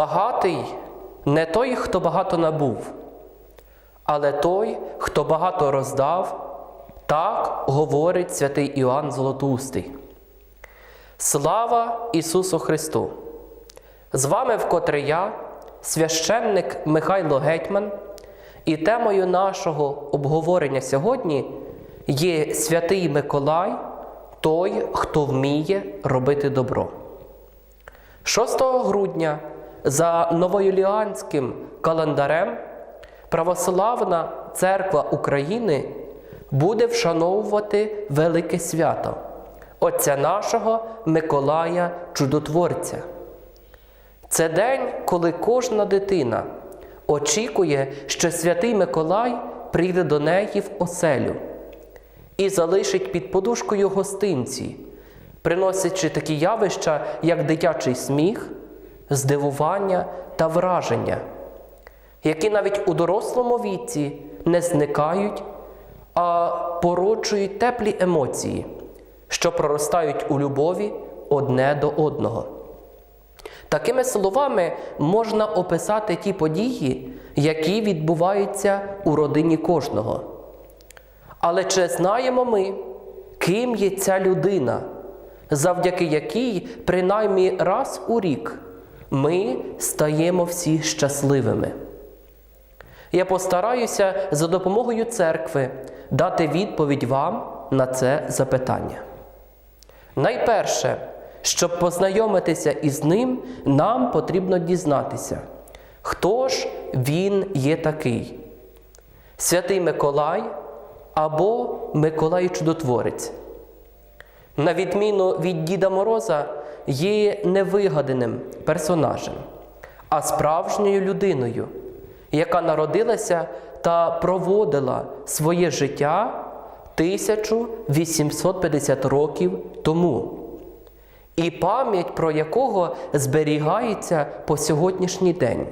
Багатий не той, хто багато набув, але той, хто багато роздав, так говорить святий Іоанн Золотоустий. Слава Ісусу Христу! З вами вкотре я, священник Михайло Гетьман, і темою нашого обговорення сьогодні є святий Миколай, той, хто вміє робити добро. 6 грудня за новоюліанським календарем Православна Церква України буде вшановувати велике свято Отця нашого Миколая Чудотворця. Це день, коли кожна дитина очікує, що святий Миколай прийде до неї в оселю і залишить під подушкою гостинці, приносячи такі явища, як дитячий сміх, здивування та враження, які навіть у дорослому віці не зникають, а породжують теплі емоції, що проростають у любові одне до одного. Такими словами можна описати ті події, які відбуваються у родині кожного. Але чи знаємо ми, ким є ця людина, завдяки якій, принаймні раз у рік, ми стаємо всі щасливими? Я постараюся за допомогою церкви дати відповідь вам на це запитання. Найперше, щоб познайомитися із ним, нам потрібно дізнатися, хто ж він є такий: Святий Миколай або Миколай Чудотворець. На відміну від Діда Мороза, є невигаданим персонажем, а справжньою людиною, яка народилася та проводила своє життя 1850 років тому, і пам'ять про якого зберігається по сьогоднішній день.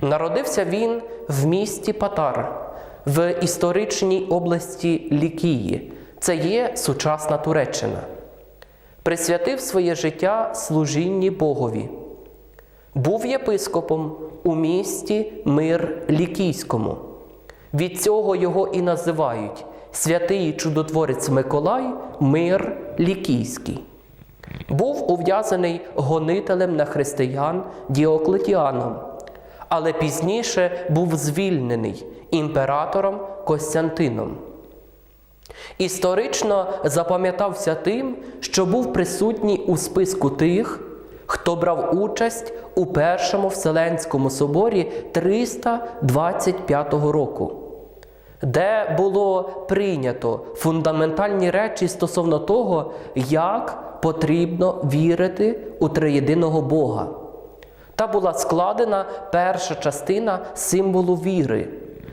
Народився він в місті Патар в історичній області Лікії, це є сучасна Туреччина. Присвятив своє життя служінні Богові. Був єпископом у місті Мир Лікійському. Від цього його і називають святий чудотворець Миколай Мир Лікійський. Був ув'язаний гонителем на християн Діоклетіаном, але пізніше був звільнений імператором Костянтином. Історично запам'ятався тим, що був присутній у списку тих, хто брав участь у Першому Вселенському соборі 325 року, де було прийнято фундаментальні речі стосовно того, як потрібно вірити у триєдиного Бога. Та була складена перша частина символу віри,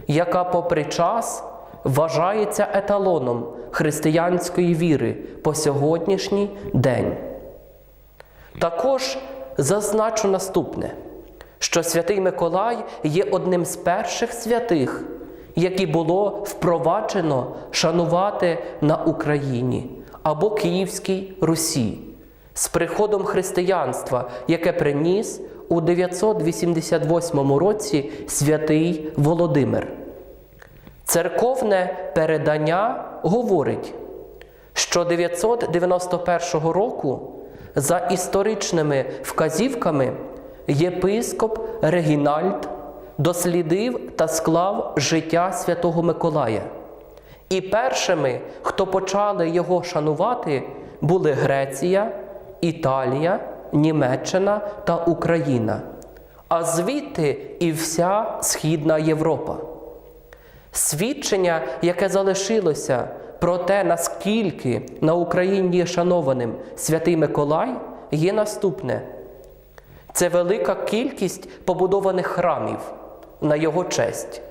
яка, попри час, вважається еталоном християнської віри по сьогоднішній день. Також зазначу наступне, що святий Миколай є одним з перших святих, які було впроваджено шанувати на Україні або Київській Русі з приходом християнства, яке приніс у 988 році святий Володимир. Церковне передання говорить, що 991 року за історичними вказівками єпископ Регінальд дослідив та склав життя Святого Миколая. І першими, хто почали його шанувати, були Греція, Італія, Німеччина та Україна, а звідти і вся Східна Європа. Свідчення, яке залишилося про те, наскільки на Україні є шанованим святий Миколай, є наступне: це велика кількість побудованих храмів на його честь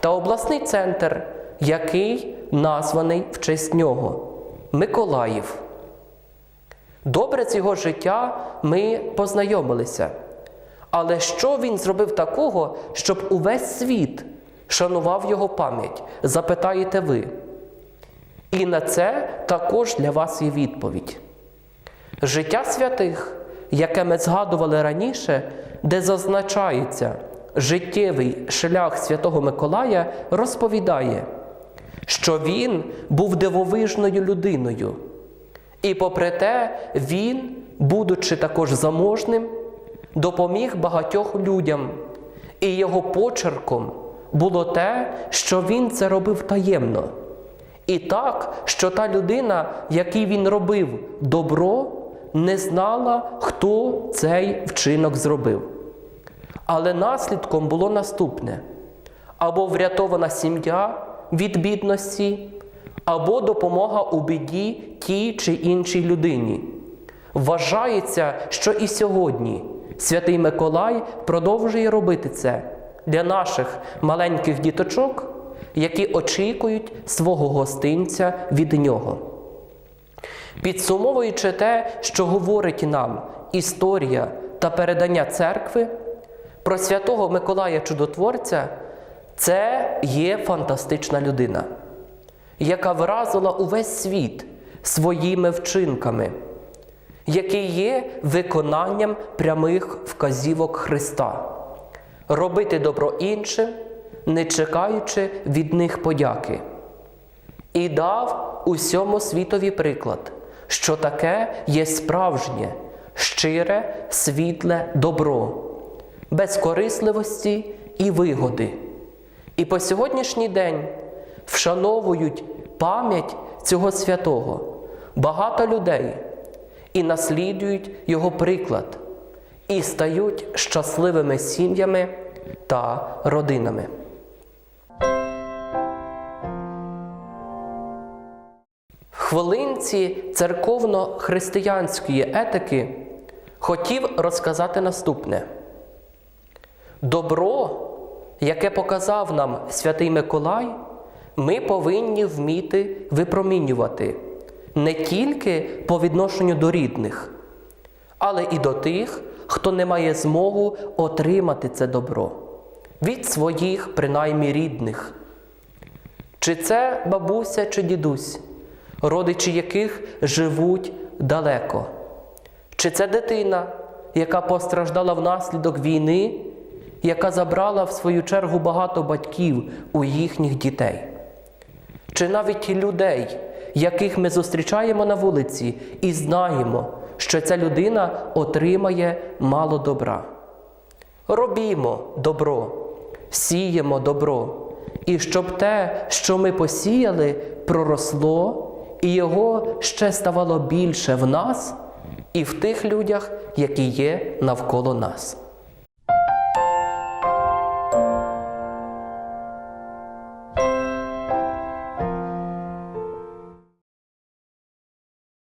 та обласний центр, який названий в честь нього Миколаїв. Добре з його життя ми познайомилися. Але що він зробив такого, щоб увесь світ шанував його пам'ять? Запитаєте ви. І на це також для вас є відповідь. Життя святих яке ми згадували раніше, де зазначається життєвий шлях Святого Миколая, розповідає, що він був дивовижною людиною. І попри те, він, будучи також заможним, допоміг багатьох людям, і його почерком було те, що він це робив таємно. І так, що та людина, якій він робив добро, не знала, хто цей вчинок зробив. Але наслідком було наступне: або врятована сім'я від бідності, або допомога у біді тій чи іншій людині. Вважається, що і сьогодні святий Миколай продовжує робити це для наших маленьких діточок, які очікують свого гостинця від нього. Підсумовуючи те, що говорить нам історія та передання церкви, про святого Миколая Чудотворця, це є фантастична людина, яка вразила увесь світ своїми вчинками, який є виконанням прямих вказівок Христа, робити добро іншим, не чекаючи від них подяки. І дав усьому світові приклад, що таке є справжнє, щире, світле добро, без корисливості і вигоди. І по сьогоднішній день вшановують пам'ять цього святого багато людей і наслідують його приклад, і стають щасливими сім'ями та родинами. В хвилинці церковно-християнської етики хотів розказати наступне. Добро, яке показав нам святий Миколай, ми повинні вміти випромінювати не тільки по відношенню до рідних, але і до тих, хто не має змогу отримати це добро від своїх, принаймні рідних. Чи це бабуся чи дідусь, родичі яких живуть далеко? Чи це дитина, яка постраждала внаслідок війни, яка забрала в свою чергу багато батьків у їхніх дітей? Чи навіть людей, яких ми зустрічаємо на вулиці і знаємо, що ця людина отримає мало добра? Робімо добро, сіємо добро, і щоб те, що ми посіяли, проросло, і його ще ставало більше в нас і в тих людях, які є навколо нас.